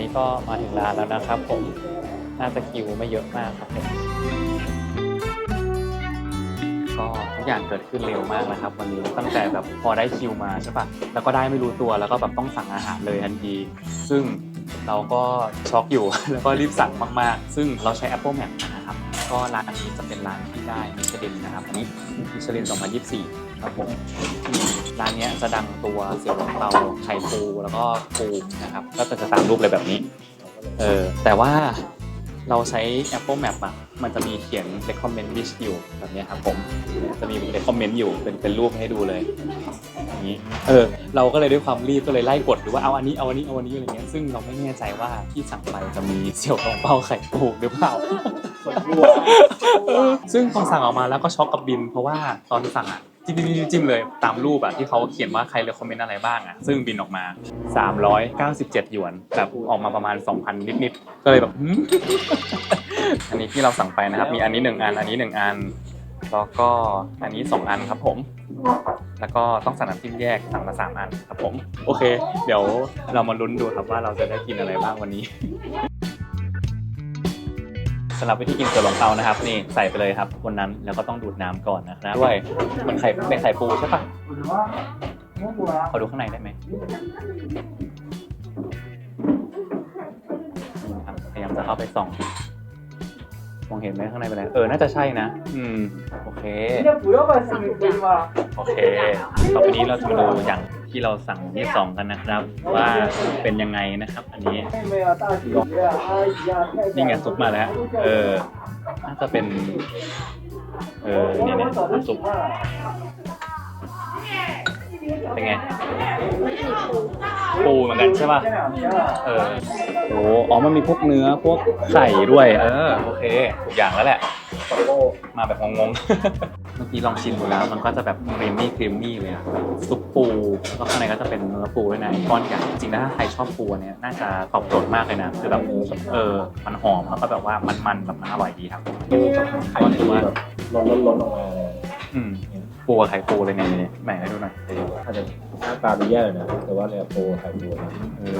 นี้ก็มาถึงร้านแล้วนะครับ ผมน่าจะคิวไม่เยอะมากครับก็ทุกอย่างเกิดขึ้นเร็วมากนะครับ วันนี้ตั้งแต่แบบพอได้คิวมาใช่ปะแล้วก็ได้ไม่รู้ตัวแล้วก็แบบต้องสั่งอาหารเลยทันที ซึ่งเราก็ช็อกอยู่ แล้วก็รีบสั่งมาก ๆ ซึ่งเราใช้ Apple Map นะครับ ก็ร้านนี้จะเป็นร้านที่ได้มิชลินนะครับอันนี้มิชลิน 2024 ครับผมร้านนี้จะดังตัวเสี่ยวหลงเตาไข่ปูแล้วก็ปูนะครับ ก็จะตามรูปเลยแบบนี้ เออแต่ว่า เราใช้ Apple Map อะ มันจะมีเขียน recommend dish อยู่แบบเนี้ยครับผมเนี่ยจะมี recommend อยู่ เป็นเป็นรูปให้ดูเลยอย่างนี้ เออ เราก็เลยด้วยความรีบก็เลยไล่กดดูว่าเอาอันนี้ เอาอันนี้ เอาอันนี้อะไรเงี้ย ซึ่งเราไม่แน่ใจว่าที่สั่งไปจะมีเสี่ยวหลงเปาไข่ปูหรือเปล่าเออซึ่งพอสั่งออกมาแล้วก็ช็อกกับบิน เพราะว่าตอนสั่งอะ จิ้มจิ้มจิ้มจิ้มเลยตามรูปอะที่เขาเขียนว่าใครเลยคอมเมนต์อะไรบ้างอะซึ่งบินออกมา 397 หยวนแบบออกมาประมาณ 2,000 นิดๆก็เลยแบบหืม อันนี้ที่เราสั่งไปนะครับ มีอันนี้หนึ่งอัน อันนี้หนึ่งอัน แล้วก็อันนี้สองอันครับผม แล้วก็ต้องสั่งน้ำจิ้มแยกสั่งมาสามอันครับผม โอเค เดี๋ยวเรามาลุ้นดูครับว่าเราจะได้กินอะไรบ้างวันนี้ สำหรับวิธีกินเกลือหลงเปานะครับนี่ใส่ไปเลยครับบนนั้นแล้วก็ต้องดูดน้ำก่อนนะนะด้วยมันไข่เป็นไข่ปูใช่ปะขอดูข้างในได้ไหมนี่ครับพยายามจะเข้าไปส่องมองเห็นไหมข้างในเป็นอะไรเออน่าจะใช่นะ อืมโอเค โอเค ต่อไปนี้เราจะมาดูอย่าง ที่เราสั่งที่สองกันนะครับ ว่าเป็นยังไงนะครับ อันนี้นี่ไงซุปมาแล้ว เออน่าจะเป็น เออนี่เนี่ยซุปเป็นไงปูเหมือนกันใช่ป่ะเออโอ้โหอ๋อมันมีพวกเนื้อพวกไข่ด้วย เออโอเคทุกอย่างแล้วแหละมาแบบงงๆเมื่อกี้ลองชิมดูแล้ว มันก็จะแบบครีมมี่ครีมมี่เลยอะซุปปู แล้วก็ข้างในก็จะเป็นเนื้อปูด้วยนะก้อนใหญ่จริงๆนะถ้าใครชอบปูอันเนี่ยน่าจะตอบโจทย์มากเลยนะคือแบบเออมันหอมแล้วก็แบบว่ามันๆแบบมันอร่อยดีครับก็ถือว่าล้นล้นล้นออกมาเลยอืมปูกับไข่ปูเลยเนี่ยเนี่ยแหมให้ดูหน่อยอาจจะหน้าตาดูแย่เลยนะแต่ว่าเนี่ยโปรไข่ปูนะเออ